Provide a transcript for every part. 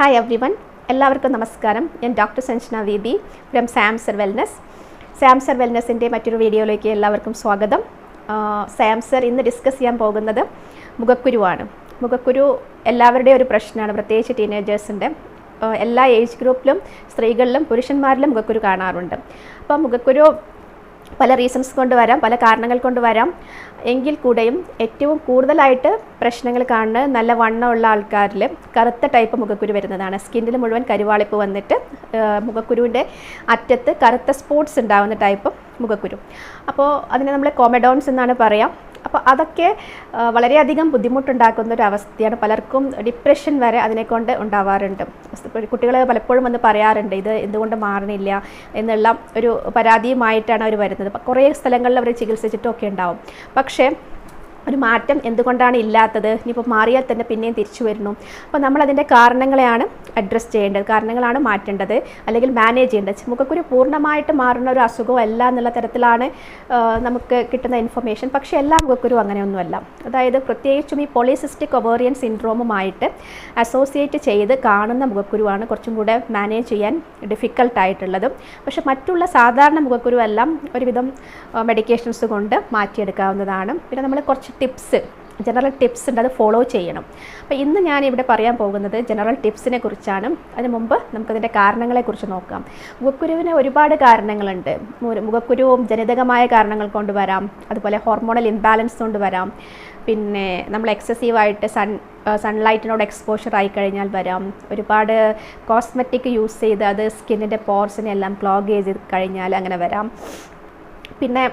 Hi every one എല്ലാവർക്കും നമസ്കാരം. ഞാൻ doctor Sanjana V B from Samsar wellness. Samsar വെൽനസിന്റെ മറ്റൊരു വീഡിയോയിലേക്ക് എല്ലാവർക്കും സ്വാഗതം. സാംസർ ഇന്ന് ഡിസ്കസ് ചെയ്യാൻ പോകുന്നത് മുഖക്കുരുവാണ്. മുഖക്കുരു എല്ലാവരുടെയും ഒരു പ്രശ്നമാണ്. പ്രത്യേകിച്ച് ടീനേജേഴ്സിന്റെ എല്ലാ ഏജ് ഗ്രൂപ്പിലും സ്ത്രീകളിലും പുരുഷന്മാരിലും മുഖക്കുരു കാണാറുണ്ട്. അപ്പോൾ മുഖക്കുരു പല റീസൺസ് കൊണ്ട് വരാം പല കാരണങ്ങൾ കൊണ്ട് വരാം. എങ്കിൽ കൂടെയും ഏറ്റവും കൂടുതലായിട്ട് പ്രശ്നങ്ങൾ കാണുന്നത് നല്ല വണ്ണമുള്ള ആൾക്കാരിൽ കറുത്ത ടൈപ്പ് മുഖക്കുരു വരുന്നതാണ്. സ്കിന്നിൽ മുഴുവൻ കരുവാളിപ്പ് വന്നിട്ട് മുഖക്കുരുവിന്റെ അറ്റത്ത് കറുത്ത സ്പോട്ട്സ് ഉണ്ടാകുന്ന ടൈപ്പ് മുഖക്കുരു. അപ്പോൾ അതിനെ നമ്മൾ കോമഡോൺസ് എന്നാണ് പറയാം. അപ്പോൾ അതൊക്കെ വളരെയധികം ബുദ്ധിമുട്ടുണ്ടാക്കുന്ന ഒരു അവസ്ഥയാണ് പലർക്കും ഡിപ്രഷൻ വരെ അതിനെക്കൊണ്ട് ഉണ്ടാവാറുണ്ട്. കുട്ടികൾ പലപ്പോഴും വന്ന് പറയാറുണ്ട് ഇത് എന്തുകൊണ്ട് മാറണില്ല? എന്നുള്ള ഒരു പരാതിയുമായിട്ടാണ് അവർ വരുന്നത്. കുറേ സ്ഥലങ്ങളിൽ അവർ ചികിത്സിച്ചിട്ടൊക്കെ ഉണ്ടാവും. പക്ഷേ ഒരു മാറ്റം എന്തുകൊണ്ടാണ് ഇല്ലാത്തത്? ഇനിയിപ്പോൾ മാറിയാൽ തന്നെ പിന്നെയും തിരിച്ചു വരുന്നു. അപ്പോൾ നമ്മൾ അതിന്റെ കാരണങ്ങളെയാണ് അഡ്രസ്സ് ചെയ്യേണ്ടത്. കാരണങ്ങളാണ് മാറ്റേണ്ടത്. അല്ലെങ്കിൽ മാനേജ് ചെയ്യേണ്ടത്. മുഖക്കുരു പൂർണമായിട്ട് മാറുന്ന ഒരു അസുഖവും അല്ല എന്നുള്ള തരത്തിലാണ് നമുക്ക് കിട്ടുന്ന ഇൻഫർമേഷൻ പക്ഷേ എല്ലാ മുഖക്കുരു അങ്ങനെയൊന്നുമല്ല. അതായത് പ്രത്യേകിച്ചും ഈ പോളിസിസ്റ്റിക് ഒവേറിയൻ സിൻഡ്രോമുമായിട്ട് അസോസിയേറ്റ് ചെയ്ത് കാണുന്ന മുഖക്കുരുവാണ് കുറച്ചും കൂടെ മാനേജ് ചെയ്യാൻ ഡിഫിക്കൽട്ടായിട്ടുള്ളത് പക്ഷേ മറ്റുള്ള സാധാരണ മുഖക്കുരുവെല്ലാം ഒരുവിധം മെഡിക്കേഷൻസ് കൊണ്ട് മാറ്റിയെടുക്കാവുന്നതാണ്. പിന്നെ നമ്മൾ കുറച്ച് ടിപ്സ് ജനറൽ ടിപ്സ് ഉണ്ട് അത് ഫോളോ ചെയ്യണം. അപ്പോൾ ഇന്ന് ഞാൻ ഇവിടെ പറയാൻ പോകുന്നത് ജനറൽ ടിപ്സിനെ കുറിച്ചാണ്. അതിന് മുമ്പ് നമുക്കതിന്റെ കാരണങ്ങളെക്കുറിച്ച് നോക്കാം. മുഖക്കുരുവിന് ഒരുപാട് കാരണങ്ങളുണ്ട്. മുഖക്കുരുവും ജനിതകമായ കാരണങ്ങൾ കൊണ്ട് വരാം. അതുപോലെ ഹോർമോണൽ ഇംബാലൻസ് കൊണ്ട് വരാം. പിന്നെ നമ്മൾ എക്സസീവായിട്ട് സൺ സൺലൈറ്റിനോട് എക്സ്പോഷർ ആയി കഴിഞ്ഞാൽ വരാം. ഒരുപാട് കോസ്മെറ്റിക് യൂസ് ചെയ്ത് അത് സ്കിന്നിന്റെ പോർസിനെ എല്ലാം ക്ലോഗ് ചെയ്ത് കഴിഞ്ഞാൽ അങ്ങനെ വരാം. പിന്നെ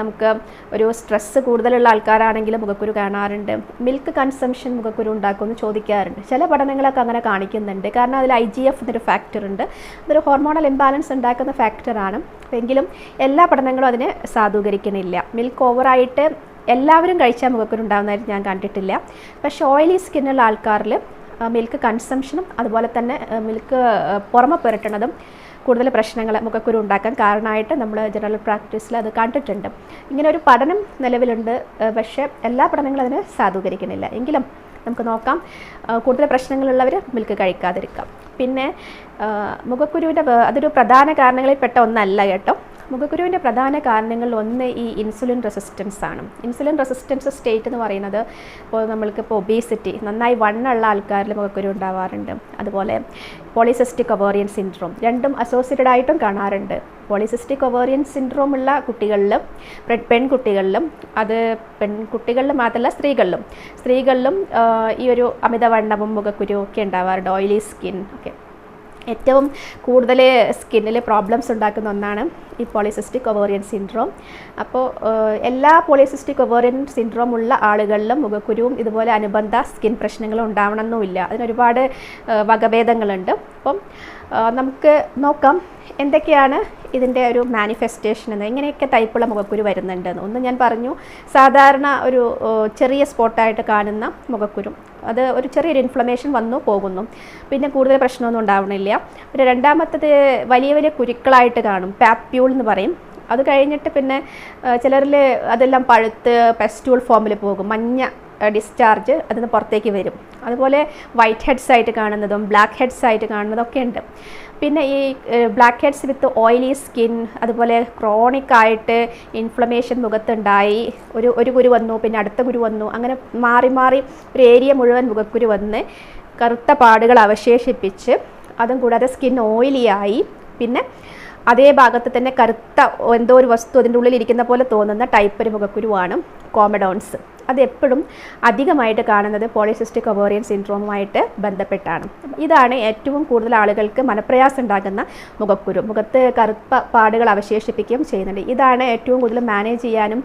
നമുക്ക് ഒരു സ്ട്രെസ്സ് കൂടുതലുള്ള ആൾക്കാരാണെങ്കിൽ മുഖക്കുരു കാണാറുണ്ട്. മിൽക്ക് കൺസംഷൻ മുഖക്കുരു ഉണ്ടാക്കുമെന്ന് ചോദിക്കാറുണ്ട്. ചില പഠനങ്ങളൊക്കെ അങ്ങനെ കാണിക്കുന്നുണ്ട്. കാരണം അതിൽ ഐ ജി എഫ് എന്നൊരു ഫാക്ടർ ഉണ്ട്. അതൊരു ഹോർമോണൽ ഇംബാലൻസ് ഉണ്ടാക്കുന്ന ഫാക്ടറാണ് എങ്കിലും എല്ലാ പഠനങ്ങളും അതിനെ സാധൂകരിക്കണില്ല മിൽക്ക് ഓവറായിട്ട് എല്ലാവരും കഴിച്ചാൽ മുഖക്കുരു ഉണ്ടാകുന്നതായിട്ട് ഞാൻ കണ്ടിട്ടില്ല. പക്ഷേ ഓയിലി സ്കിന്നുള്ള ആൾക്കാരിൽ മിൽക്ക് കൺസംഷനും അതുപോലെ തന്നെ മിൽക്ക് പുറമെ പുരട്ടണതും കൂടുതൽ പ്രശ്നങ്ങൾ മുഖക്കുരു ഉണ്ടാക്കാൻ കാരണമായിട്ട് നമ്മൾ ജനറൽ പ്രാക്ടീസിൽ അത് കണ്ടിട്ടുണ്ട്. ഇങ്ങനെ ഒരു പഠനം നിലവിലുണ്ട്. പക്ഷേ എല്ലാ പഠനങ്ങളും അതിനെ സാധൂകരിക്കുന്നില്ല. എങ്കിലും നമുക്ക് നോക്കാം. കൂടുതൽ പ്രശ്നങ്ങളുള്ളവർ മിൽക്ക് കഴിക്കാതിരിക്കാം. പിന്നെ മുഖക്കുരുവിന്റെ അതൊരു പ്രധാന കാരണങ്ങളിൽപ്പെട്ട ഒന്നല്ല കേട്ടോ. മുഖക്കുരുവിന്റെ പ്രധാന കാരണങ്ങളിൽ ഒന്ന് ഈ ഇൻസുലിൻ റെസിസ്റ്റൻസ് ആണ്. ഇൻസുലിൻ റെസിസ്റ്റൻസ് സ്റ്റേറ്റ് എന്ന് പറയുന്നത് ഇപ്പോൾ നമ്മൾക്കിപ്പോൾ ഒബേസിറ്റി നന്നായി വണ്ണുള്ള ആൾക്കാരിൽ മുഖക്കുരു ഉണ്ടാവാറുണ്ട്. അതുപോലെ പോളിസിസ്റ്റിക് ഒവേറിയൻ സിൻഡ്രോം രണ്ടും അസോസിയേറ്റഡ് ആയിട്ടും കാണാറുണ്ട്. പോളിസിസ്റ്റിക് ഒവേറിയൻ സിൻഡ്രോം ഉള്ള കുട്ടികളിലും പെൺകുട്ടികളിലും അത് പെൺകുട്ടികളിൽ മാത്രമല്ല സ്ത്രീകളിലും. സ്ത്രീകളിലും ഈ ഒരു അമിതവണ്ണവും മുഖക്കുരു ഒക്കെ ഉണ്ടാവാറുണ്ട്. ഓയിലി സ്കിൻ ഒക്കെ. ഏറ്റവും കൂടുതൽ സ്കിന്നിൽ പ്രോബ്ലംസ് ഉണ്ടാക്കുന്ന ഒന്നാണ് ഈ പോളിസിസ്റ്റിക് ഒവേറിയൻ സിൻഡ്രോം അപ്പോൾ എല്ലാ പോളിസിസ്റ്റിക് ഒവേറിയൻ സിൻഡ്രോം ഉള്ള ആളുകളിലും മുഖക്കുരുവും ഇതുപോലെ അനുബന്ധ സ്കിൻ പ്രശ്നങ്ങളും ഉണ്ടാവണമെന്നുമില്ല അതിനൊരുപാട് വകഭേദങ്ങളുണ്ട്. അപ്പം നമുക്ക് നോക്കാം എന്തൊക്കെയാണ് ഇതിന്റെ ഒരു മാനിഫെസ്റ്റേഷൻ എന്ന് എങ്ങനെയൊക്കെ ടൈപ്പുള്ള മുഖക്കുരു വരുന്നുണ്ടെന്ന്. ഒന്ന് ഞാൻ പറഞ്ഞു സാധാരണ ഒരു ചെറിയ സ്പോട്ടായിട്ട് കാണുന്ന മുഖക്കുരു. അത് ഒരു ചെറിയൊരു ഇൻഫ്ലമേഷൻ വന്നു പോകുന്നു. പിന്നെ കൂടുതൽ പ്രശ്നമൊന്നും ഉണ്ടാവണില്ല. പിന്നെ രണ്ടാമത്തത് വലിയ വലിയ കുരുക്കളായിട്ട് കാണും. പാപ്യൂൾ എന്ന് പറയും. അത് കഴിഞ്ഞിട്ട് പിന്നെ ചിലരിൽ അതെല്ലാം പഴുത്ത് പെസ്റ്റൂൾ ഫോമിൽ പോകും. മഞ്ഞ ഡിസ്ചാർജ് അതിന് പുറത്തേക്ക് വരും. അതുപോലെ വൈറ്റ് ഹെഡ്സ് ആയിട്ട് കാണുന്നതും ബ്ലാക്ക് ഹെഡ്സ് ആയിട്ട് കാണുന്നതൊക്കെ ഉണ്ട്. പിന്നെ ഈ black heads with oily skin അതുപോലെ ക്രോണിക് ആയിട്ട് ഇൻഫ്ലമേഷൻ മുഖത്തുണ്ടായി. ഒരു ഒരു കുരു വന്നു പിന്നെ അടുത്ത കുരു വന്നു. അങ്ങനെ മാറി മാറി ഒരു ഏരിയ മുഴുവൻ മുഖക്കുരു വന്ന് കറുത്ത പാടുകൾ അവശേഷിപ്പിച്ച് അതും കൂടാതെ സ്കിൻ ഓയിലിയായി പിന്നെ അതേ ഭാഗത്ത് തന്നെ കറുത്ത എന്തോ ഒരു വസ്തു അതിന്റെ ഉള്ളിൽ ഇരിക്കുന്ന പോലെ തോന്നുന്ന ടൈപ്പ് ഒരു മുഖക്കുരുവാണ് കോമഡോൺസ് അത് എപ്പോഴും അധികമായിട്ട് കാണുന്നത് പോളിസിസ്റ്റിക് ഒവേറിയൻ സിൻഡ്രോമുമായിട്ട് ബന്ധപ്പെട്ടാണ്. ഇതാണ് ഏറ്റവും കൂടുതൽ ആളുകൾക്ക് മനപ്രയാസം ഉണ്ടാകുന്ന മുഖക്കുരു. മുഖത്ത് കറുത്ത പാടുകൾ അവശേഷിപ്പിക്കുകയും ചെയ്യുന്നുണ്ട്. ഇതാണ് ഏറ്റവും കൂടുതൽ മാനേജ് ചെയ്യാനും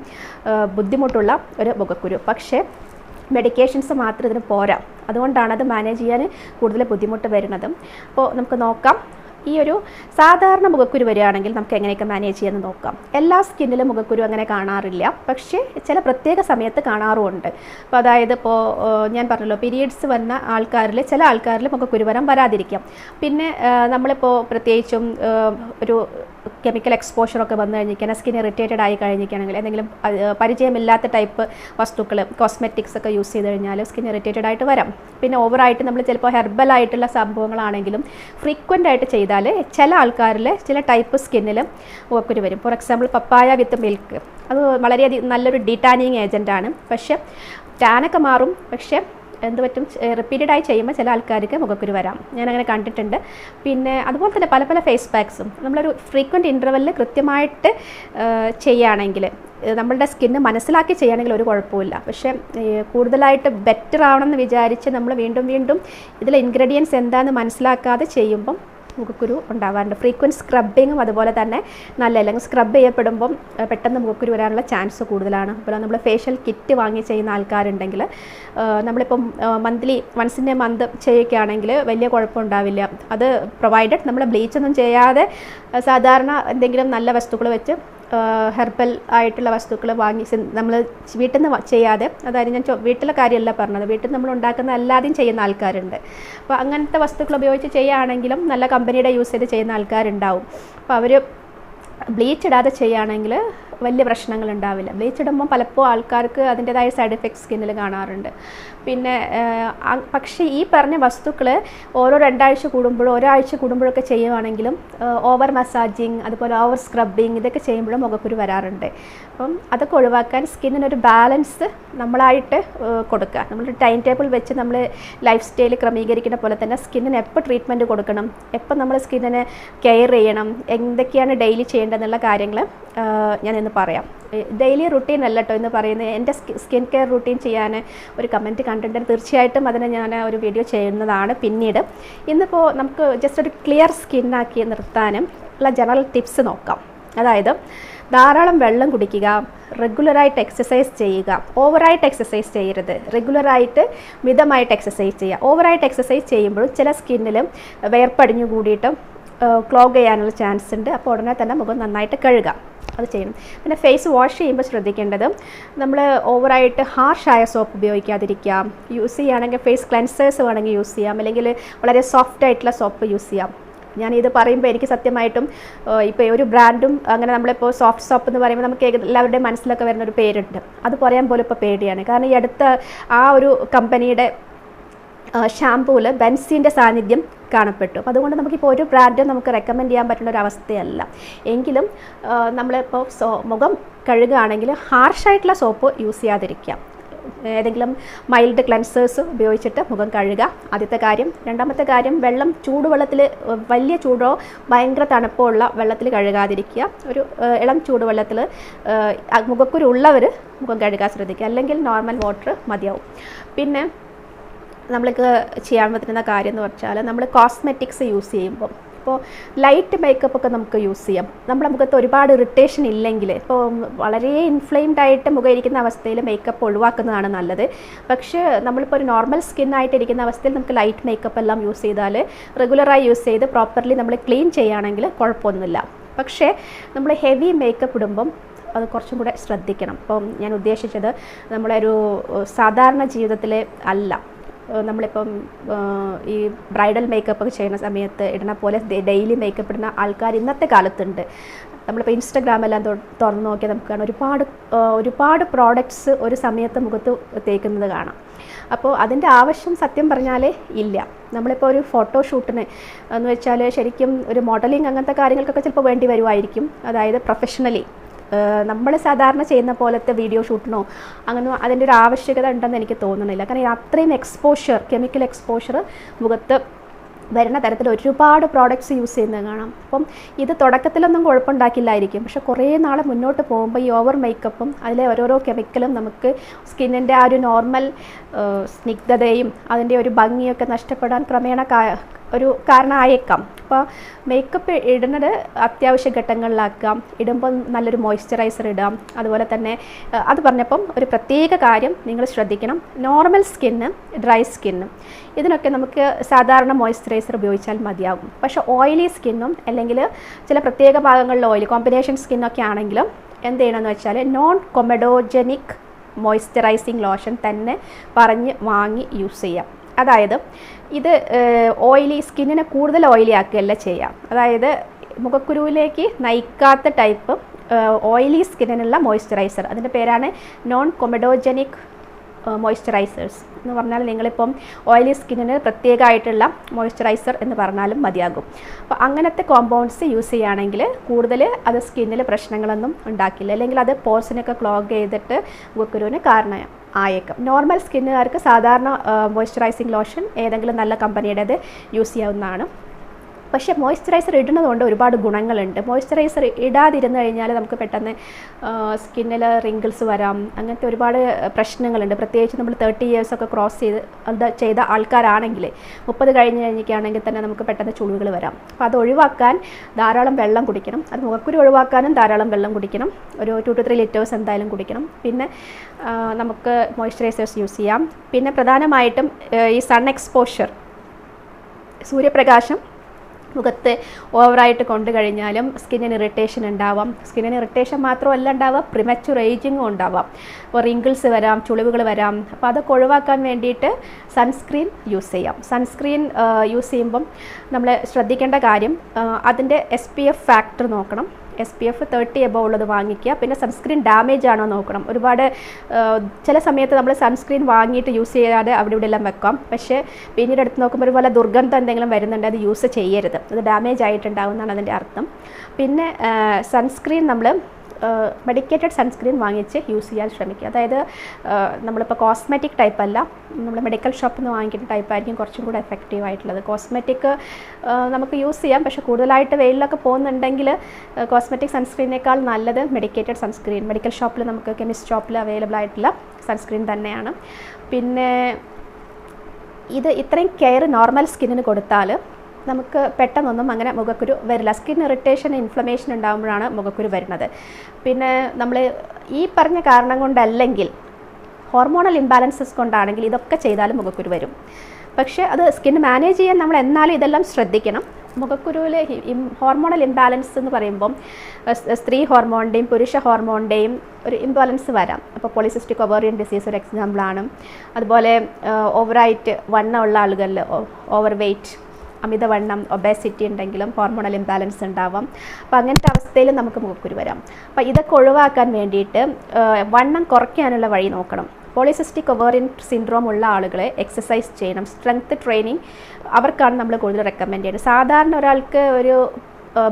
ബുദ്ധിമുട്ടുള്ള ഒരു മുഖക്കുരു. പക്ഷേ മെഡിക്കേഷൻസ് മാത്രം ഇതിന് പോരാ. അതുകൊണ്ടാണ് അത് മാനേജ് ചെയ്യാൻ കൂടുതൽ ബുദ്ധിമുട്ട് വരുന്നത്. അപ്പോൾ നമുക്ക് നോക്കാം. ഈ ഒരു സാധാരണ മുഖക്കുരു വരികയാണെങ്കിൽ നമുക്ക് എങ്ങനെയൊക്കെ മാനേജ് ചെയ്യാമെന്ന് നോക്കാം. എല്ലാ സ്കിന്നിലും മുഖക്കുരു അങ്ങനെ കാണാറില്ല. പക്ഷേ ചില പ്രത്യേക സമയത്ത് കാണാറുമുണ്ട്. അപ്പോൾ അതായത് ഇപ്പോൾ ഞാൻ പറഞ്ഞല്ലോ പീരിയഡ്സ് വന്ന ആൾക്കാരിൽ ചില ആൾക്കാരിൽ മുഖക്കുരു വരാൻ വരാതിരിക്കാം. പിന്നെ നമ്മളിപ്പോൾ പ്രത്യേകിച്ചും ഒരു കെമിക്കൽ എക്സ്പോഷറൊക്കെ വന്നു കഴിഞ്ഞിരിക്കുകയാണ്. സ്കിൻ ഇറിറ്റേറ്റഡ് ആയി കഴിഞ്ഞിരിക്കുകയാണെങ്കിൽ എന്തെങ്കിലും പരിചയമില്ലാത്ത ടൈപ്പ് വസ്തുക്കൾ കോസ്മെറ്റിക്സ് ഒക്കെ യൂസ് ചെയ്ത് കഴിഞ്ഞാൽ സ്കിൻ ഇറിറ്റേറ്റഡ് ആയിട്ട് വരാം. പിന്നെ ഓവറായിട്ട് നമ്മൾ ചിലപ്പോൾ ഹെർബൽ ആയിട്ടുള്ള സംഭവങ്ങളാണെങ്കിലും ഫ്രീക്വന്റ് ആയിട്ട് ചെയ്താൽ ചില ആൾക്കാരിൽ ചില ടൈപ്പ് സ്കിന്നിൽ മുഖക്കുരു വരും. For example papaya with milk അത് വളരെയധികം നല്ലൊരു ഡീറ്റാനിങ് ഏജന്റാണ് പക്ഷേ ടാനൊക്കെ മാറും. പക്ഷേ എന്ത് പറ്റും റിപ്പീറ്റഡായി ചെയ്യുമ്പോൾ ചില ആൾക്കാർക്ക് മുഖക്കുരു വരാം. ഞാൻ അങ്ങനെ കണ്ടിട്ടുണ്ട്. പിന്നെ അതുപോലെ തന്നെ പല പല ഫേസ് പാക്സും നമ്മളൊരു ഫ്രീക്വന്റ് ഇന്റർവെല്ലിൽ കൃത്യമായിട്ട് ചെയ്യുകയാണെങ്കിൽ നമ്മളുടെ സ്കിന്ന് മനസ്സിലാക്കി ചെയ്യുകയാണെങ്കിൽ ഒരു കുഴപ്പമില്ല പക്ഷേ കൂടുതലായിട്ട് ബെറ്റർ ആവണമെന്ന് വിചാരിച്ച് നമ്മൾ വീണ്ടും വീണ്ടും ഇതിലെ ഇൻഗ്രീഡിയൻസ് എന്താണെന്ന് മനസ്സിലാക്കാതെ ചെയ്യുമ്പം മുഖക്കുരു ഉണ്ടാവാറുണ്ട്. ഫ്രീക്വന്റ് സ്ക്രബിങ്ങും അതുപോലെ തന്നെ നല്ല അല്ലെങ്കിൽ സ്ക്രബ് ചെയ്യപ്പെടുമ്പം പെട്ടെന്ന് മുഖക്കുരു വരാനുള്ള ചാൻസ് കൂടുതലാണ്. അതുപോലെ നമ്മൾ ഫേഷ്യൽ കിറ്റ് വാങ്ങി ചെയ്യുന്ന ആൾക്കാരുണ്ടെങ്കിൽ നമ്മളിപ്പം മന്ത്ലി എ മന്ത് ചെയ്യുകയാണെങ്കിൽ വലിയ കുഴപ്പമുണ്ടാവില്ല. അത് പ്രൊവൈഡഡ് നമ്മൾ ബ്ലീച്ചൊന്നും ചെയ്യാതെ സാധാരണ എന്തെങ്കിലും നല്ല വസ്തുക്കൾ വെച്ച് ഹെർബൽ ആയിട്ടുള്ള വസ്തുക്കൾ വാങ്ങി നമ്മൾ വീട്ടിൽ നിന്ന് ചെയ്യാതെ അതായത് ഞാൻ വീട്ടിലെ കാര്യമല്ല പറഞ്ഞത്. വീട്ടിൽ നമ്മൾ ഉണ്ടാക്കുന്ന അല്ലാതെയും ചെയ്യുന്ന ആൾക്കാരുണ്ട്. അപ്പോൾ അങ്ങനത്തെ വസ്തുക്കൾ ഉപയോഗിച്ച് ചെയ്യുകയാണെങ്കിലും നല്ല കമ്പനിയുടെ യൂസ് ചെയ്ത് ചെയ്യുന്ന ആൾക്കാരുണ്ടാവും. അപ്പോൾ അവർ ബ്ലീച്ച് ഇടാതെ ചെയ്യുകയാണെങ്കിൽ വലിയ പ്രശ്നങ്ങൾ ഉണ്ടാവില്ല. ബ്ലീച്ച് ഇടുമ്പോൾ പലപ്പോൾ ആൾക്കാർക്ക് അതിന്റെതായ സൈഡ് എഫക്ട്സ് സ്കിന്നിൽ കാണാറുണ്ട്. പിന്നെ പക്ഷേ ഈ പറഞ്ഞ വസ്തുക്കൾ ഓരോ രണ്ടാഴ്ച കൂടുമ്പോഴോ ഒരാഴ്ച കൂടുമ്പോഴൊക്കെ ചെയ്യുവാണെങ്കിലും ഓവർ മസാജിങ് അതുപോലെ ഓവർ സ്ക്രബിങ് ഇതൊക്കെ ചെയ്യുമ്പോഴും മുഖക്കുരു വരാറുണ്ട്. അപ്പം അതൊക്കെ ഒഴിവാക്കാൻ സ്കിന്നിനൊരു ബാലൻസ് നമ്മളായിട്ട് കൊടുക്കുക. നമ്മളൊരു ടൈം ടേബിൾ വെച്ച് നമ്മൾ ലൈഫ് സ്റ്റൈൽ ക്രമീകരിക്കുന്ന പോലെ തന്നെ സ്കിന്നിന് എപ്പോൾ ട്രീറ്റ്മെന്റ് കൊടുക്കണം എപ്പോൾ നമ്മൾ സ്കിന്നിനെ കെയർ ചെയ്യണം എന്തൊക്കെയാണ് ഡെയിലി ചെയ്യേണ്ടതെന്നുള്ള കാര്യങ്ങൾ ഞാൻ ഇന്ന് പറയാം. ഡെയിലി റുട്ടീൻ അല്ല കേട്ടോ എന്ന് പറയുന്നത്. എന്റെ സ്കിൻ കെയർ റുട്ടീൻ ചെയ്യാൻ ഒരു കമന്റ് കണ്ടിട്ടുണ്ട് തീർച്ചയായിട്ടും അതിന് ഞാൻ ഒരു വീഡിയോ ചെയ്യുന്നതാണ് പിന്നീട്. ഇന്നിപ്പോൾ നമുക്ക് ജസ്റ്റ് ഒരു ക്ലിയർ സ്കിന്നാക്കി നിർത്താനും ഉള്ള ജനറൽ ടിപ്സ് നോക്കാം. അതായത് ധാരാളം വെള്ളം കുടിക്കുക റെഗുലറായിട്ട് എക്സസൈസ് ചെയ്യുക ഓവറായിട്ട് എക്സസൈസ് ചെയ്യരുത്. റെഗുലറായിട്ട് മിതമായിട്ട് എക്സസൈസ് ചെയ്യുക. ഓവറായിട്ട് എക്സസൈസ് ചെയ്യുമ്പോഴും ചില സ്കിന്നിലും വേർപ്പടിഞ്ഞു കൂടിയിട്ടും ക്ലോഗ് ചെയ്യാനുള്ള ചാൻസ് ഉണ്ട്. അപ്പോൾ ഉടനെ തന്നെ മുഖം നന്നായിട്ട് കഴുകാം. അത് ചെയ്യണം. പിന്നെ ഫേസ് വാഷ് ചെയ്യുമ്പോൾ ശ്രദ്ധിക്കേണ്ടത് നമ്മൾ ഓവറായിട്ട് ഹാർഷായ സോപ്പ് ഉപയോഗിക്കാതിരിക്കാം യൂസ് ചെയ്യുകയാണെങ്കിൽ ഫേസ് ക്ലെൻസേഴ്സ് വേണമെങ്കിൽ യൂസ് ചെയ്യാം. അല്ലെങ്കിൽ വളരെ സോഫ്റ്റ് ആയിട്ടുള്ള സോപ്പ് യൂസ് ചെയ്യാം. ഞാനിത് പറയുമ്പോൾ എനിക്ക് സത്യമായിട്ടും ഇപ്പോൾ ഒരു ബ്രാൻഡും അങ്ങനെ നമ്മളിപ്പോൾ സോഫ്റ്റ് സോപ്പ് എന്ന് പറയുമ്പോൾ നമുക്ക് എല്ലാവരുടെയും മനസ്സിലൊക്കെ വരുന്ന ഒരു പേരുണ്ട്. അത് പറയാൻ പോലും ഇപ്പോൾ പേടിയാണ്. കാരണം ഈ അടുത്ത ആ ഒരു കമ്പനിയുടെ ഷാമ്പൂവിൽ ബെൻസിന്റെ സാന്നിധ്യം കാണപ്പെട്ടു. അപ്പോൾ അതുകൊണ്ട് നമുക്കിപ്പോൾ ഒരു ബ്രാൻഡും നമുക്ക് റെക്കമെൻഡ് ചെയ്യാൻ പറ്റുന്ന ഒരു അവസ്ഥയല്ല. എങ്കിലും നമ്മളിപ്പോൾ സോ മുഖം കഴുകുകയാണെങ്കിൽ ഹാർഷായിട്ടുള്ള സോപ്പ് യൂസ് ചെയ്യാതിരിക്കാം. ഏതെങ്കിലും മൈൽഡ് ക്ലൻസേഴ്സ് ഉപയോഗിച്ചിട്ട് മുഖം കഴുകുക. ആദ്യത്തെ കാര്യം. രണ്ടാമത്തെ കാര്യം വെള്ളം ചൂടുവെള്ളത്തിൽ വലിയ ചൂടോ ഭയങ്കര തണുപ്പോ ഉള്ള വെള്ളത്തിൽ കഴുകാതിരിക്കുക. ഒരു ഇളം ചൂടുവെള്ളത്തിൽ മുഖക്കുരു ഉള്ളവർ മുഖം കഴുകാൻ ശ്രദ്ധിക്കുക. അല്ലെങ്കിൽ നോർമൽ വാട്ടർ മതിയാവും. പിന്നെ നമ്മൾക്ക് ചെയ്യാൻ പറ്റുന്ന കാര്യം എന്ന് വെച്ചാൽ നമ്മൾ കോസ്മെറ്റിക്സ് യൂസ് ചെയ്യുമ്പോൾ ഇപ്പോൾ ലൈറ്റ് മേക്കപ്പ് ഒക്കെ നമുക്ക് യൂസ് ചെയ്യാം. നമ്മുടെ മുഖത്ത് ഒരുപാട് ഇറിറ്റേഷൻ ഇല്ലെങ്കിൽ ഇപ്പോൾ വളരെ ഇൻഫ്ലെയിംഡ് ആയിട്ട് മുഖം ഇരിക്കുന്ന അവസ്ഥയിൽ മേക്കപ്പ് ഒഴിവാക്കുന്നതാണ് നല്ലത്. പക്ഷേ നമ്മളിപ്പോൾ ഒരു നോർമൽ സ്കിൻ ആയിട്ട് ഇരിക്കുന്ന അവസ്ഥയിൽ നമുക്ക് ലൈറ്റ് മേക്കപ്പ് എല്ലാം യൂസ് ചെയ്താൽ റെഗുലറായി യൂസ് ചെയ്ത് പ്രോപ്പർലി നമ്മൾ ക്ലീൻ ചെയ്യുകയാണെങ്കിൽ കുഴപ്പമൊന്നുമില്ല. പക്ഷേ നമ്മൾ ഹെവി മേക്കപ്പ് ഇടുമ്പം അത് കുറച്ചും കൂടെ ശ്രദ്ധിക്കണം. ഇപ്പം ഞാൻ ഉദ്ദേശിച്ചത് നമ്മളൊരു സാധാരണ ജീവിതത്തിലെ അല്ല. നമ്മളിപ്പം ഈ ബ്രൈഡൽ മേക്കപ്പ് ഒക്കെ ചെയ്യുന്ന സമയത്ത് ഇടുന്ന പോലെ ഡെയിലി മേക്കപ്പ് ഇടുന്ന ആൾക്കാർ ഇന്നത്തെ കാലത്തുണ്ട്. നമ്മളിപ്പോൾ ഇൻസ്റ്റഗ്രാമെല്ലാം തുറന്നു നോക്കിയാൽ നമുക്ക് കാണാം. ഒരുപാട് ഒരുപാട് പ്രോഡക്ട്സ് ഒരു സമയത്ത് മുഖത്ത് തേക്കുന്നത് കാണാം. അപ്പോൾ അതിന്റെ ആവശ്യം സത്യം പറഞ്ഞാൽ ഇല്ല. നമ്മളിപ്പോൾ ഒരു ഫോട്ടോഷൂട്ടിന് എന്ന് വെച്ചാൽ ശരിക്കും ഒരു മോഡലിംഗ് അങ്ങനത്തെ കാര്യങ്ങൾക്കൊക്കെ ചിലപ്പോൾ വേണ്ടി വരുമായിരിക്കും അതായത് പ്രൊഫഷണലി നമ്മൾ സാധാരണ ചെയ്യുന്ന പോലത്തെ വീഡിയോ ഷൂട്ടിനോ അങ്ങനെ അതിന്റെ ഒരു ആവശ്യകത ഉണ്ടെന്ന് എനിക്ക് തോന്നുന്നില്ല. കാരണം അത്രയും എക്സ്പോഷർ കെമിക്കൽ എക്സ്പോഷർ മുഖത്ത് വരുന്ന തരത്തിൽ ഒരുപാട് പ്രോഡക്റ്റ്സ് യൂസ് ചെയ്യുന്നത് കാണാം. അപ്പം ഇത് തുടക്കത്തിലൊന്നും കുഴപ്പമുണ്ടാക്കില്ലായിരിക്കും. പക്ഷെ കുറേ നാൾ മുന്നോട്ട് പോകുമ്പോൾ ഈ ഓവർ മേക്കപ്പും അതിലെ ഓരോരോ കെമിക്കലും നമുക്ക് സ്കിന്നിന്റെ ആ ഒരു നോർമൽ സ്നിഗ്ധതയും അതിന്റെ ഒരു ഭംഗിയൊക്കെ നഷ്ടപ്പെടാൻ ക്രമേണ ഒരു കാരണമായേക്കാം. അപ്പോൾ മേക്കപ്പ് ഇടുന്നത് അത്യാവശ്യ ഘട്ടങ്ങളിലാക്കാം ഇടുമ്പോൾ നല്ലൊരു മോയ്സ്ചറൈസർ ഇടാം അതുപോലെ തന്നെ അത് പറഞ്ഞപ്പം ഒരു പ്രത്യേക കാര്യം നിങ്ങൾ ശ്രദ്ധിക്കണം. നോർമൽ സ്കിന്ന് ഡ്രൈ സ്കിന്നും ഇതിനൊക്കെ നമുക്ക് സാധാരണ മോയ്സ്ചറൈസർ ഉപയോഗിച്ചാൽ മതിയാകും. പക്ഷേ ഓയിലി സ്കിന്നും അല്ലെങ്കിൽ ചില പ്രത്യേക ഭാഗങ്ങളിൽ ഓയിൽ കോമ്പിനേഷൻ സ്കിന്നൊക്കെ ആണെങ്കിലും എന്ത് ചെയ്യണമെന്ന് വെച്ചാൽ നോൺ കൊമഡോജനിക് മോയ്സ്ചറൈസിങ് ലോഷൻ തന്നെ പറഞ്ഞ് വാങ്ങി യൂസ് ചെയ്യാം. അതായത് ഇത് ഓയിലി സ്കിന്നിനെ കൂടുതൽ ഓയിലി ആക്കുകയല്ല ചെയ്യാം അതായത് മുഖക്കുരുവിലേക്ക് നയിക്കാത്ത ടൈപ്പ് ഓയിലി സ്കിന്നിനുള്ള മോയ്സ്ചറൈസർ അതിന്റെ പേരാണ് നോൺ കൊമഡോജനിക് മോയ്സ്ചറൈസേഴ്സ് എന്ന് പറഞ്ഞാൽ നിങ്ങളിപ്പം ഓയിലി സ്കിന്നിന് പ്രത്യേകമായിട്ടുള്ള മോയ്സ്ചറൈസർ എന്ന് പറഞ്ഞാലും മതിയാകും. അപ്പോൾ അങ്ങനത്തെ കോമ്പൗണ്ട്സ് യൂസ് ചെയ്യുകയാണെങ്കിൽ കൂടുതൽ അത് സ്കിന്നിൽ പ്രശ്നങ്ങളൊന്നും ഉണ്ടാക്കില്ല. അല്ലെങ്കിൽ അത് പോർസിനൊക്കെ ക്ലോഗ് ചെയ്തിട്ട് മുഖക്കുരുവിന് കാരണം ആയേക്കാം. നോർമൽ സ്കിന്നുകാർക്ക് സാധാരണ മോയ്സ്ചറൈസിങ് ലോഷൻ ഏതെങ്കിലും നല്ല കമ്പനിയുടേത് യൂസ് ചെയ്യാവുന്നതാണ്. പക്ഷേ മോയ്സ്ചറൈസർ ഇടുന്നതുകൊണ്ട് ഒരുപാട് ഗുണങ്ങളുണ്ട്. മോയ്സ്ചറൈസർ ഇടാതിരുന്നു കഴിഞ്ഞാൽ നമുക്ക് പെട്ടെന്ന് സ്കിന്നിൽ റിങ്കിൾസ് വരാം. അങ്ങനത്തെ ഒരുപാട് പ്രശ്നങ്ങളുണ്ട്. പ്രത്യേകിച്ച് നമ്മൾ തേർട്ടി ഇയേഴ്സൊക്കെ ക്രോസ് ചെയ്ത് അത് ചെയ്ത ആൾക്കാരാണെങ്കിൽ മുപ്പത് കഴിഞ്ഞ് കഴിഞ്ഞിട്ടാണെങ്കിൽ തന്നെ നമുക്ക് പെട്ടെന്ന് ചുളിവുകൾ വരാം. അപ്പോൾ അത് ഒഴിവാക്കാൻ ധാരാളം വെള്ളം കുടിക്കണം. അത് മുഖക്കുരു ഒഴിവാക്കാനും ധാരാളം വെള്ളം കുടിക്കണം. ഒരു ടു ടു ത്രീ ലിറ്റേഴ്സ് എന്തായാലും കുടിക്കണം. പിന്നെ നമുക്ക് മോയ്സ്ചറൈസേഴ്സ് യൂസ് ചെയ്യാം. പിന്നെ പ്രധാനമായിട്ടും ഈ സൺ എക്സ്പോഷർ സൂര്യപ്രകാശം മുഖത്ത് ഓവറായിട്ട് കൊണ്ടു കഴിഞ്ഞാലും സ്കിന്നിന് ഇറിറ്റേഷൻ ഉണ്ടാവാം. സ്കിന്നിന് ഇറിറ്റേഷൻ മാത്രമല്ല ഉണ്ടാവാം പ്രിമച്ചുർ ഏജിങ്ങും ഉണ്ടാവാം. അപ്പോൾ റിങ്കിൾസ് വരാം ചുളിവുകൾ വരാം. അപ്പോൾ അതൊക്കെ ഒഴിവാക്കാൻ വേണ്ടിയിട്ട് സൺസ്ക്രീൻ യൂസ് ചെയ്യാം. സൺസ്ക്രീൻ യൂസ് ചെയ്യുമ്പം നമ്മൾ ശ്രദ്ധിക്കേണ്ട കാര്യം അതിന്റെ എസ് പി എഫ് ഫാക്ടർ നോക്കണം. S P F thirty above ഉള്ളത് വാങ്ങിക്കുക. പിന്നെ സൺസ്ക്രീൻ ഡാമേജ് ആണോ നോക്കണം. ഒരുപാട് ചില സമയത്ത് നമ്മൾ സൺസ്ക്രീൻ വാങ്ങിയിട്ട് യൂസ് ചെയ്യാതെ അവിടെ ഇവിടെ എല്ലാം വെക്കാം. പക്ഷേ പിന്നീട് എടുത്ത് നോക്കുമ്പോൾ ഒരുപോലെ ദുർഗന്ധം എന്തെങ്കിലും വരുന്നുണ്ട് അത് യൂസ് ചെയ്യരുത്. അത് ഡാമേജ് ആയിട്ടുണ്ടാവും എന്നാണ് അതിന്റെ അർത്ഥം. പിന്നെ സൺസ്ക്രീൻ നമ്മൾ മെഡിക്കേറ്റഡ് സൺസ്ക്രീൻ വാങ്ങിച്ച് യൂസ് ചെയ്യാൻ ശ്രമിക്കുക. അതായത് നമ്മളിപ്പോൾ കോസ്മെറ്റിക് ടൈപ്പ് അല്ല നമ്മൾ മെഡിക്കൽ ഷോപ്പിൽ നിന്ന് വാങ്ങിക്കുന്ന ടൈപ്പ് ആയിരിക്കും കുറച്ചും കൂടെ എഫക്റ്റീവ് ആയിട്ടുള്ളത്. കോസ്മെറ്റിക് നമുക്ക് യൂസ് ചെയ്യാം. പക്ഷെ കൂടുതലായിട്ട് വെയിലൊക്കെ പോകുന്നുണ്ടെങ്കിൽ കോസ്മെറ്റിക് സൺസ്ക്രീനേക്കാൾ നല്ലത് മെഡിക്കേറ്റഡ് സൺസ്ക്രീൻ മെഡിക്കൽ ഷോപ്പിൽ നമുക്ക് കെമിസ്റ്റ് ഷോപ്പിൽ അവൈലബിൾ ആയിട്ടുള്ള സൺസ്ക്രീൻ തന്നെയാണ്. പിന്നെ ഇത് ഇത്രയും കെയർ നോർമൽ സ്കിന്നിന് കൊടുത്താൽ നമുക്ക് പെട്ടെന്നൊന്നും അങ്ങനെ മുഖക്കുരു വരില്ല. സ്കിൻ ഇറിറ്റേഷൻ ഇൻഫ്ലമേഷൻ ഉണ്ടാകുമ്പോഴാണ് മുഖക്കുരു വരുന്നത്. പിന്നെ നമ്മൾ ഈ പറഞ്ഞ കാരണം കൊണ്ടല്ലെങ്കിൽ ഹോർമോണൽ ഇംബാലൻസസ് കൊണ്ടാണെങ്കിൽ ഇതൊക്കെ ചെയ്താലും മുഖക്കുരു വരും. പക്ഷേ അത് സ്കിൻ മാനേജ് ചെയ്യാൻ നമ്മൾ എന്നാലും ഇതെല്ലാം ശ്രദ്ധിക്കണം. മുഖക്കുരുവിൽ ഹോർമോണൽ ഇംബാലൻസ് എന്ന് പറയുമ്പം സ്ത്രീ ഹോർമോണിന്റെയും പുരുഷ ഹോർമോണിന്റെയും ഒരു ഇംബാലൻസ് വരാം. അപ്പോൾ പോളിസിസ്റ്റിക് ഒവേറിയൻ ഡിസീസ് ഒരു എക്സാമ്പിളാണ് അതുപോലെ ഓവറായിട്ട് വണ്ണമുള്ള ആളുകളിൽ ഓവർ വെയ്റ്റ് അമിതവണ്ണം ഒബേസിറ്റി ഉണ്ടെങ്കിലും ഹോർമോണൽ ഇംബാലൻസ് ഉണ്ടാവാം. അപ്പോൾ അങ്ങനത്തെ അവസ്ഥയിൽ നമുക്ക് മുഖക്കുരു വരാം. അപ്പോൾ ഇതൊക്കെ ഒഴിവാക്കാൻ വേണ്ടിയിട്ട് വണ്ണം കുറയ്ക്കാനുള്ള വഴി നോക്കണം. പോളിസിസ്റ്റിക് ഒവേറിയൻ സിൻഡ്രോം ഉള്ള ആളുകളെ എക്സസൈസ് ചെയ്യണം. സ്ട്രെങ്ത് ട്രെയിനിങ് അവർക്കാണ് നമ്മൾ കൂടുതൽ റെക്കമെൻഡ് ചെയ്യുന്നത്. സാധാരണ ഒരാൾക്ക് ഒരു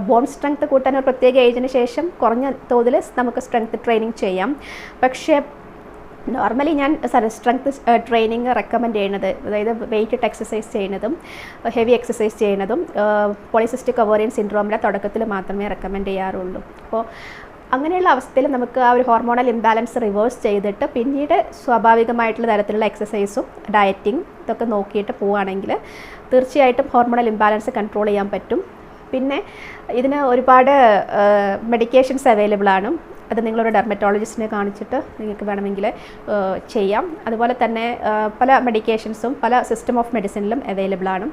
ബോൺ സ്ട്രെങ്ത് കൂട്ടാൻ ഒരു പ്രത്യേക ഏജിന് ശേഷം കുറഞ്ഞ തോതിൽ നമുക്ക് സ്ട്രെങ്ത് ട്രെയിനിങ് ചെയ്യാം. പക്ഷേ നോർമലി ഞാൻ സ്ട്രെങ്ത് ട്രെയിനിങ് റെക്കമെൻഡ് ചെയ്യുന്നത്. അതായത് വെയിറ്റ് ഇട്ട് എക്സസൈസ് ചെയ്യുന്നതും ഹെവി എക്സസൈസ് ചെയ്യുന്നതും പോളിസിസ്റ്റിക് ഒവേറിയൻ സിൻഡ്രോമിന്റെ തുടക്കത്തിൽ മാത്രമേ റെക്കമെൻഡ് ചെയ്യാറുള്ളൂ. അപ്പോൾ അങ്ങനെയുള്ള അവസ്ഥയിൽ നമുക്ക് ആ ഒരു ഹോർമോണൽ ഇംബാലൻസ് റിവേഴ്സ് ചെയ്തിട്ട് പിന്നീട് സ്വാഭാവികമായിട്ടുള്ള തരത്തിലുള്ള എക്സസൈസും ഡയറ്റിംഗ് ഇതൊക്കെ നോക്കിയിട്ട് പോവുകയാണെങ്കിൽ തീർച്ചയായിട്ടും ഹോർമോണൽ ഇംബാലൻസ് കൺട്രോൾ ചെയ്യാൻ പറ്റും. പിന്നെ ഇതിന് ഒരുപാട് മെഡിക്കേഷൻസ് അവൈലബിൾ ആണ്. അത് നിങ്ങളൊരു ഡെർമറ്റോളജിസ്റ്റിനെ കാണിച്ചിട്ട് നിങ്ങൾക്ക് വേണമെങ്കിൽ ചെയ്യാം. അതുപോലെ തന്നെ പല മെഡിക്കേഷൻസും പല സിസ്റ്റം ഓഫ് മെഡിസിനിലും അവൈലബിൾ ആണ്.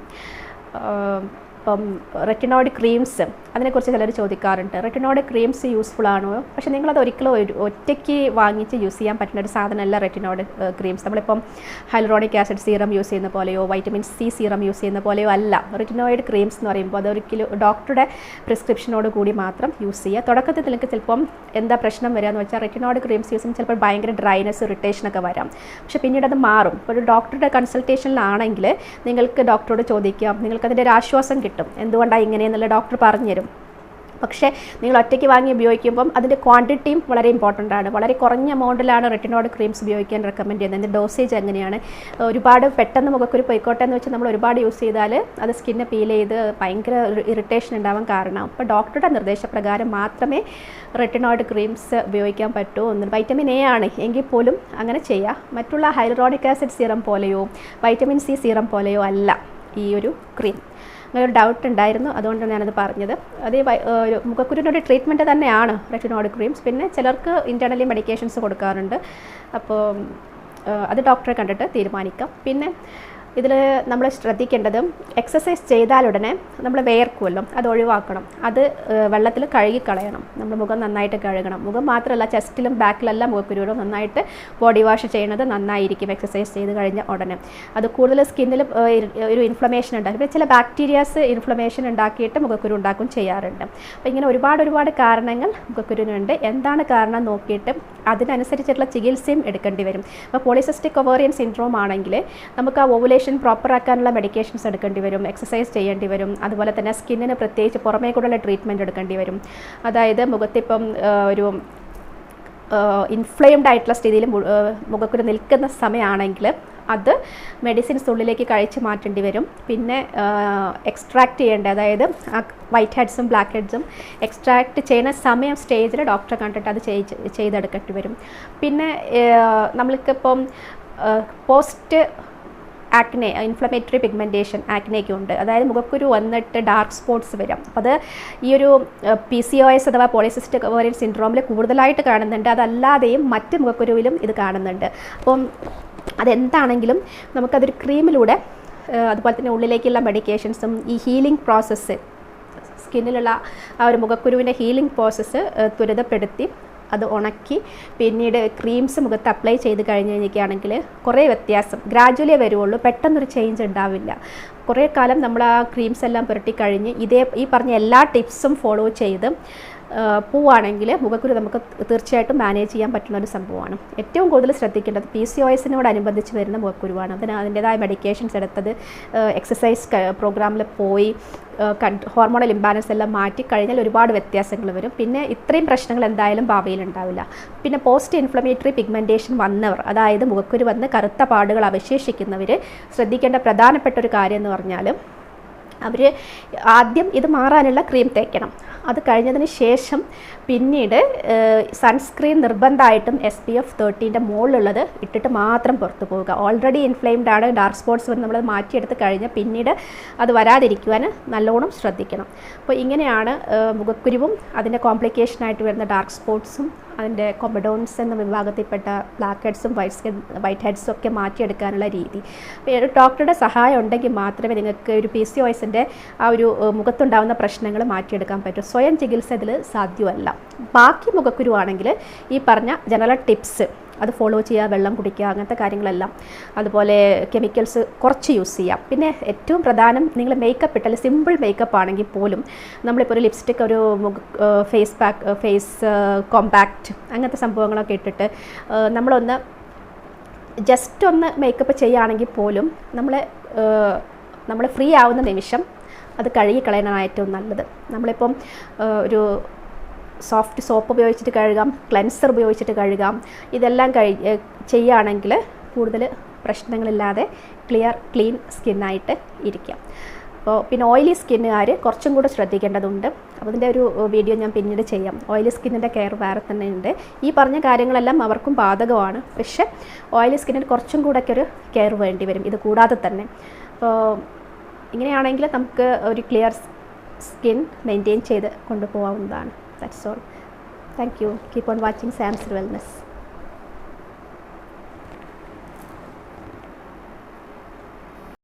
ഇപ്പം റെറ്റിനോയിഡ് ക്രീംസ് അതിനെക്കുറിച്ച് ചിലർ ചോദിക്കാറുണ്ട്. റെറ്റിനോയിഡ് ക്രീംസ് യൂസ്ഫുൾ ആണോ? പക്ഷേ നിങ്ങളത് ഒരിക്കലും ഒരു ഒറ്റയ്ക്ക് വാങ്ങിച്ച് യൂസ് ചെയ്യാൻ പറ്റുന്ന ഒരു സാധനമല്ല റെറ്റിനോയിഡ് ക്രീംസ്. നമ്മളിപ്പം ഹൈലറോണിക് ആസിഡ് സീറം യൂസ് ചെയ്യുന്ന പോലെയോ വൈറ്റമിൻ സി സീറം യൂസ് ചെയ്യുന്ന പോലെയോ അല്ല. റെറ്റിനോയിഡ് ക്രീംസ് എന്ന് പറയുമ്പോൾ അതൊരിക്കലും ഡോക്ടറുടെ പ്രിസ്ക്രിപ്ഷനോട് കൂടി മാത്രം യൂസ് ചെയ്യുക. തുടക്കത്തിൽ നിങ്ങൾക്ക് ചിലപ്പം എന്താ പ്രശ്നം വരിക എന്ന് വെച്ചാൽ റെറ്റിനോയിഡ് ക്രീംസ് യൂസ് ചെയ്യുമ്പോൾ ചിലപ്പോൾ ഭയങ്കര ഡ്രൈനെസ് ഇറിറ്റേഷനൊക്കെ വരാം. പക്ഷേ പിന്നീട് അത് മാറും. ഒരു ഡോക്ടറുടെ കൺസൾട്ടേഷനിലാണെങ്കിൽ നിങ്ങൾക്ക് ഡോക്ടറോട് ചോദിക്കാം. നിങ്ങൾക്കതിന്റെ ഒരു ആശ്വാസം കിട്ടും. എന്തുകൊണ്ടാണ് ഇങ്ങനെയെന്നുള്ള ഡോക്ടർ പറഞ്ഞുതരും. പക്ഷേ നിങ്ങൾ ഒറ്റയ്ക്ക് വാങ്ങി ഉപയോഗിക്കുമ്പം അതിന്റെ ക്വാണ്ടിറ്റിയും വളരെ ഇമ്പോർട്ടന്റ് ആണ്. വളരെ കുറഞ്ഞ എമൗണ്ടിലാണ് റെറ്റിനോയിഡ് ക്രീംസ് ഉപയോഗിക്കാൻ റെക്കമെൻഡ് ചെയ്യുന്നത്. അതിന്റെ ഡോസേജ് എങ്ങനെയാണ്? ഒരുപാട് പെട്ടെന്ന് മുഖക്കൊരു പൊയ്ക്കോട്ടെ എന്ന് വെച്ചാൽ നമ്മൾ ഒരുപാട് യൂസ് ചെയ്താൽ അത് സ്കിന്നെ പീൽ ചെയ്ത് ഭയങ്കര ഇറിറ്റേഷൻ ഉണ്ടാവാൻ കാരണം. അപ്പോൾ ഡോക്ടറുടെ നിർദ്ദേശപ്രകാരം മാത്രമേ റെറ്റിനോയിഡ് ക്രീംസ് ഉപയോഗിക്കാൻ പറ്റൂ. ഒന്ന് വൈറ്റമിൻ എ ആണ്. എങ്കിൽ പോലും അങ്ങനെ ചെയ്യാം. മറ്റുള്ള ഹൈലറോണിക് ആസിഡ് സീറം പോലെയോ വൈറ്റമിൻ സി സീറം പോലെയോ അല്ല ഈ ഒരു ക്രീം അങ്ങനെ ഒരു ഡൗട്ട് ഉണ്ടായിരുന്നു. അതുകൊണ്ടാണ് ഞാനത് പറഞ്ഞത്. അത് ഒരു മുഖക്കുരുവിനൊരു ട്രീറ്റ്മെന്റ് തന്നെയാണ് റെറ്റിനോയിഡ് ക്രീംസ് പിന്നെ ചിലർക്ക് ഇന്റേർണലി മെഡിക്കേഷൻസ് കൊടുക്കാറുണ്ട്. അപ്പോൾ അത് ഡോക്ടറെ കണ്ടിട്ട് തീരുമാനിക്കാം. പിന്നെ ഇതിൽ നമ്മൾ ശ്രദ്ധിക്കേണ്ടത് എക്സസൈസ് ചെയ്താലുടനെ നമ്മൾ വേർക്കുമല്ലോ അത് ഒഴിവാക്കണം. അത് വെള്ളത്തിൽ കഴുകി കളയണം നമ്മൾ മുഖം നന്നായിട്ട് കഴുകണം. മുഖം മാത്രമല്ല ചെസ്റ്റിലും ബാക്കിലെല്ലാം മുഖക്കുരുവിലും നന്നായിട്ട് ബോഡി വാഷ് ചെയ്യുന്നത് നന്നായിരിക്കും എക്സസൈസ് ചെയ്ത് കഴിഞ്ഞ ഉടനെ. അത് കൂടുതൽ സ്കിന്നിൽ ഒരു ഇൻഫ്ലമേഷൻ ഉണ്ടാക്കും പിന്നെ ചില ബാക്ടീരിയാസ് ഇൻഫ്ലമേഷൻ ഉണ്ടാക്കിയിട്ട് മുഖക്കുരു ഉണ്ടാക്കും ചെയ്യാറുണ്ട്. അപ്പോൾ ഇങ്ങനെ ഒരുപാട് ഒരുപാട് കാരണങ്ങൾ മുഖക്കുരുവിനുണ്ട്. എന്താണ് കാരണം നോക്കിയിട്ട് അതിനനുസരിച്ചിട്ടുള്ള ചികിത്സയും എടുക്കേണ്ടി വരും. അപ്പോൾ പോളിസിസ്റ്റിക് ഒവേറിയൻ സിൻഡ്രോം ആണെങ്കിൽ നമുക്ക് ആ ഓവുലേഷൻ പ്രോപ്പർ ആക്കാനുള്ള മെഡിക്കേഷൻസ് എടുക്കേണ്ടി വരും എക്സസൈസ് ചെയ്യേണ്ടി വരും അതുപോലെ തന്നെ സ്കിന്നിന് പ്രത്യേകിച്ച് പുറമേ കൂടെയുള്ള ട്രീറ്റ്മെന്റ് എടുക്കേണ്ടി വരും. അതായത് മുഖത്തിപ്പം ഒരു ഇൻഫ്ലെയിംഡ് ആയിട്ടുള്ള സ്ഥിതിയിൽ മുഖക്കുരു നിൽക്കുന്ന സമയമാണെങ്കിൽ അത് മെഡിസിൻസ് ഉള്ളിലേക്ക് കഴിച്ച് മാറ്റേണ്ടി വരും. പിന്നെ എക്സ്ട്രാക്ട് ചെയ്യേണ്ട അതായത് ആ വൈറ്റ് ഹെഡ്സും ബ്ലാക്ക് ഹെഡ്സും എക്സ്ട്രാക്ട് ചെയ്യുന്ന സമയം സ്റ്റേജിൽ ഡോക്ടറെ കണ്ടിട്ട് അത് ചെയ്ത് ചെയ്തെടുക്കേണ്ടി വരും. പിന്നെ നമ്മൾക്കിപ്പം പോസ്റ്റ് ആക്നെ ഇൻഫ്ലമേറ്ററി പിഗ്മെന്റേഷൻ ആക്നെയൊക്കെ ഉണ്ട്. അതായത് മുഖക്കുരു വന്നിട്ട് ഡാർക്ക് സ്പോട്ട്സ് വരും. അപ്പോൾ അത് ഈ ഒരു പി സി ഒ എസ് അഥവാ പോളിസിസ്റ്റിക് ഓവറിയൻ സിൻഡ്രോമിൽ കൂടുതലായിട്ട് കാണുന്നുണ്ട്. അതല്ലാതെയും മറ്റ് മുഖക്കുരുവിലും ഇത് കാണുന്നുണ്ട്. അപ്പം അതെന്താണെങ്കിലും നമുക്കതൊരു ക്രീമിലൂടെ അതുപോലെ തന്നെ ഉള്ളിലേക്കുള്ള മെഡിക്കേഷൻസും ഈ ഹീലിംഗ് പ്രോസസ്സ് സ്കിന്നിലുള്ള ആ ഒരു മുഖക്കുരുവിന്റെ ഹീലിംഗ് പ്രോസസ്സ് ത്വരിതപ്പെടുത്തി അത് ഉണക്കി പിന്നീട് ക്രീംസ് മുഖത്ത് അപ്ലൈ ചെയ്ത് കഴിഞ്ഞ് കഴിഞ്ഞിരിക്കുകയാണെങ്കിൽ കുറേ വ്യത്യാസം. ഗ്രാജുവലേ വരുള്ളൂ. പെട്ടെന്നൊരു ചേഞ്ച് ഉണ്ടാവില്ല. കുറേ കാലം നമ്മൾ ആ ക്രീംസ് എല്ലാം പുരട്ടി കഴിഞ്ഞ് ഇതേ ഈ പറഞ്ഞ എല്ലാ ടിപ്സും ഫോളോ ചെയ്ത് പോവുകയാണെങ്കിൽ മുഖക്കുരു നമുക്ക് തീർച്ചയായിട്ടും മാനേജ് ചെയ്യാൻ പറ്റുന്ന ഒരു സംഭവമാണ്. ഏറ്റവും കൂടുതൽ ശ്രദ്ധിക്കേണ്ടത് പി സി ഒ എസിനോടനുബന്ധിച്ച് വരുന്ന മുഖക്കുരുവാണ്. അതിന് അതിന്റെതായ മെഡിക്കേഷൻസ് എടുത്തത് എക്സസൈസ് പ്രോഗ്രാമിൽ പോയി ഹോർമോണൽ ഇംബാലൻസ് എല്ലാം മാറ്റി കഴിഞ്ഞാൽ ഒരുപാട് വ്യത്യാസങ്ങൾ വരും. പിന്നെ ഇത്രയും പ്രശ്നങ്ങൾ എന്തായാലും ഭാവിയിൽ ഉണ്ടാവില്ല. പിന്നെ പോസ്റ്റ് ഇൻഫ്ലമേറ്ററി പിഗ്മെന്റേഷൻ വന്നവർ അതായത് മുഖക്കുരു വന്ന് കറുത്ത പാടുകൾ അവശേഷിക്കുന്നവർ ശ്രദ്ധിക്കേണ്ട പ്രധാനപ്പെട്ട ഒരു കാര്യം എന്ന് പറഞ്ഞാൽ അവർ ആദ്യം ഇത് മാറാനുള്ള ക്രീം തേക്കണം. അത് കഴിഞ്ഞതിന് ശേഷം പിന്നീട് സൺസ്ക്രീൻ നിർബന്ധമായിട്ടും എസ് പി എഫ് തേർട്ടീന്റെ മുകളിലുള്ളത് ഇട്ടിട്ട് മാത്രം പുറത്തു പോവുക. ഓൾറെഡി ഇൻഫ്ലെയിംഡ് ആണ് ഡാർക്ക് സ്പോട്ട്സ് വന്ന് നമ്മൾ മാറ്റിയെടുത്ത് കഴിഞ്ഞാൽ പിന്നീട് അത് വരാതിരിക്കുവാൻ നല്ലോണം ശ്രദ്ധിക്കണം. അപ്പോൾ ഇങ്ങനെയാണ് മുഖക്കുരുവും അതിന്റെ കോംപ്ലിക്കേഷനായിട്ട് വരുന്ന ഡാർക്ക് സ്പോട്ട്സും അതിന്റെ കൊമഡോൺസ് എന്ന വിഭാഗത്തിൽപ്പെട്ട ബ്ലാക്ക് ഹെഡ്സും വൈറ്റ് വൈറ്റ് ഹെഡ്സും ഒക്കെ മാറ്റിയെടുക്കാനുള്ള രീതി. ഒരു ഡോക്ടറുടെ സഹായം ഉണ്ടെങ്കിൽ മാത്രമേ നിങ്ങൾക്ക് ഒരു പി സി ഒസിന്റെ ആ ഒരു മുഖത്തുണ്ടാകുന്ന പ്രശ്നങ്ങൾ മാറ്റിയെടുക്കാൻ പറ്റൂ. സ്വയം ചികിത്സ ഇതിൽ സാധ്യമല്ല. ബാക്കി മുഖക്കുരുവാണെങ്കിൽ ഈ പറഞ്ഞ ജനറൽ ടിപ്സ് അത് ഫോളോ ചെയ്യുക വെള്ളം കുടിക്കുക അങ്ങനത്തെ കാര്യങ്ങളെല്ലാം. അതുപോലെ കെമിക്കൽസ് കുറച്ച് യൂസ് ചെയ്യാം. പിന്നെ ഏറ്റവും പ്രധാനം നിങ്ങൾ മേക്കപ്പ് ഇട്ടാൽ സിമ്പിൾ മേക്കപ്പ് ആണെങ്കിൽ പോലും നമ്മളിപ്പോൾ ഒരു ലിപ്സ്റ്റിക് ഒരു ഫേസ് പാക്ക് ഫേസ് കോമ്പാക്റ്റ് അങ്ങനത്തെ സംഭവങ്ങളൊക്കെ ഇട്ടിട്ട് നമ്മളൊന്ന് ജസ്റ്റ് ഒന്ന് മേക്കപ്പ് ചെയ്യുകയാണെങ്കിൽ പോലും നമ്മൾ നമ്മൾ ഫ്രീ ആവുന്ന നിമിഷം അത് കഴുകി കളയാനാണ് ഏറ്റവും നല്ലത്. നമ്മളിപ്പം ഒരു സോഫ്റ്റ് സോപ്പ് ഉപയോഗിച്ചിട്ട് കഴുകാം ക്ലെൻസർ ഉപയോഗിച്ചിട്ട് കഴുകാം. ഇതെല്ലാം കഴി ചെയ്യുകയാണെങ്കിൽ കൂടുതൽ പ്രശ്നങ്ങളില്ലാതെ ക്ലിയർ ക്ലീൻ സ്കിന്നായിട്ട് ഇരിക്കാം. അപ്പോൾ പിന്നെ ഓയിലി സ്കിന്നുകാർ കുറച്ചും കൂടെ ശ്രദ്ധിക്കേണ്ടതുണ്ട്. അപ്പോൾ അതിന്റെ ഒരു വീഡിയോ ഞാൻ പിന്നീട് ചെയ്യാം. ഓയിലി സ്കിന്നിന്റെ കെയർ വേറെ തന്നെ ഉണ്ട്. ഈ പറഞ്ഞ കാര്യങ്ങളെല്ലാം അവർക്കും ബാധകമാണ്. പക്ഷേ ഓയിലി സ്കിന്നിന് കുറച്ചും കൂടെയൊക്കെ ഒരു കെയർ വേണ്ടി വരും. ഇത് കൂടാതെ തന്നെ. അപ്പോൾ ഇങ്ങനെയാണെങ്കിൽ നമുക്ക് ഒരു ക്ലിയർ സ്കിൻ മെയിന്റെയിൻ ചെയ്ത് കൊണ്ടുപോകാവുന്നതാണ്. That's all. Thank you. Keep on watching Sam's Wellness.